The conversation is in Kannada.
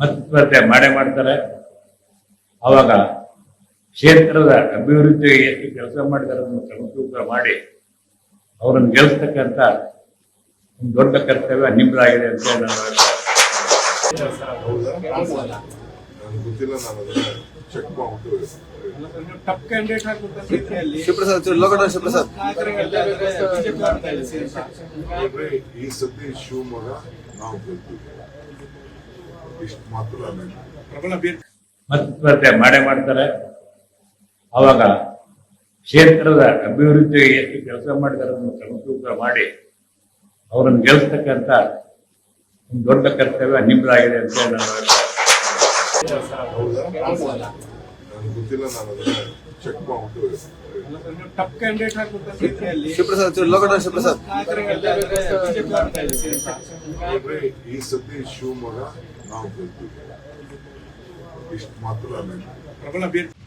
ಮತ್ತೆ ಮತ್ತೆ ಮಾಡೇ ಮಾಡ್ತಾರೆ. ಅವಾಗ ಕ್ಷೇತ್ರದ ಅಭಿವೃದ್ಧಿಗೆ ಎಷ್ಟು ಕೆಲಸ ಮಾಡಿದಾರೆ ಅನ್ನೋ ಸಮತೂಕ ಮಾಡಿ ಅವರನ್ನು ಗೆಲ್ಲಿಸ್ತಕ್ಕಂಥ ಒಂದು ದೊಡ್ಡ ಕರ್ತವ್ಯ ನಿಮ್ಮದಾಗಿದೆ ಅಂತ ನಾನು ಹೇಳ್ತೇನೆ. ನನಗೆ ಗೊತ್ತಿಲ್ಲ ನಾನು ಅದನ್ನ ಚೆಕ್ ಮಾಡ್ಬಿಟ್ಟು ಟಪ್ ಕ್ಯಾಂಡಿಡೇಟ್ ಹಾಕ್ಬೇಕಂತ ಅಲ್ಲಿ ಶಿವಪ್ರಸಾದ್ ಚೂರು ಲೋಕಡ ಶಿವಪ್ರಸಾದ್ ನೋಡ್ರಿ ಈ ಸತಿ ಶಿವಮೊಗ್ಗ ನಾವು ಗೆಲ್ತೀವಿ. ಇಷ್ಟು ಮಾತ್ರ ನಾನು ಪ್ರಬಲ ಅಭ್ಯರ್ಥಿ ಮತ್ತೆ ಮಾಡೇ ಮಾಡ್ತಾರೆ. ಅವಾಗ ಕ್ಷೇತ್ರದ ಅಭಿವೃದ್ಧಿಗೆ ಎಷ್ಟು ಕೆಲಸ ಮಾಡಿದಾರೆ ಅನ್ನೋ ಸಮತೂಕ ಮಾಡಿ ಅವರನ್ನು ಗೆಲ್ಲಿಸ್ತಕ್ಕಂಥ ಒಂದು ದೊಡ್ಡ ಕರ್ತವ್ಯ ನಿಮ್ಮದಾಗಿದೆ ಅಂತ ನಾನು ಹೇಳ್ತೇನೆ. ನನಗೆ ಗೊತ್ತಿಲ್ಲ ನಾನು ಅದನ್ನ ಚೆಕ್ ಮಾಡ್ಬಿಟ್ಟು ಟಪ್ ಕ್ಯಾಂಡಿಡೇಟ್ ಹಾಕ್ಬೇಕಂತ ಅಲ್ಲಿ ಶಿವಪ್ರಸಾದ್ ಶಿವಪ್ರಸಾದ್ ಈ ಸತಿ ಶಿವಮೊಗ್ಗ. ನಾವು ಗೆಲ್ತೀವಿ ಇಷ್ಟು ಮಾತ್ರ ನಾನು ಪ್ರಬಲ ಅಭ್ಯರ್ಥಿ